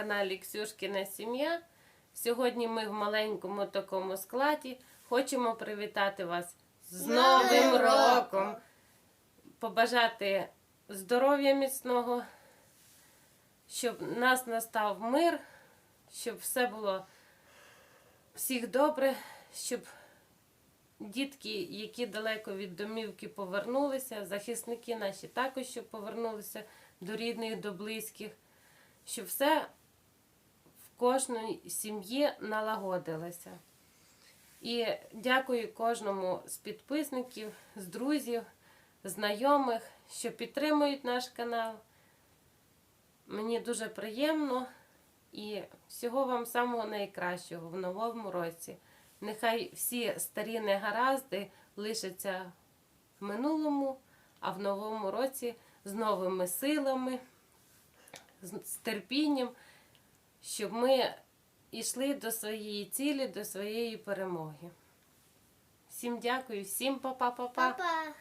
Каналі Ксюшкіна Сім'я. Сьогодні ми в маленькому такому складі хочемо привітати вас з Новим роком! Побажати здоров'я міцного, щоб нас настав мир, щоб все було всіх добре, щоб дітки, які далеко від домівки повернулися, захисники наші також щоб повернулися до рідних, до близьких, щоб все в кожній сім'ї налагодилося. І дякую кожному з підписників, з друзів, знайомих, що підтримують наш канал. Мені дуже приємно і всього вам самого найкращого в новому році. Нехай всі старі негаразди лишаться в минулому, а в новому році з новими силами, з терпінням, щоб ми йшли до своєї цілі, до своєї перемоги. Всім дякую, всім па-па-па-па. Папа.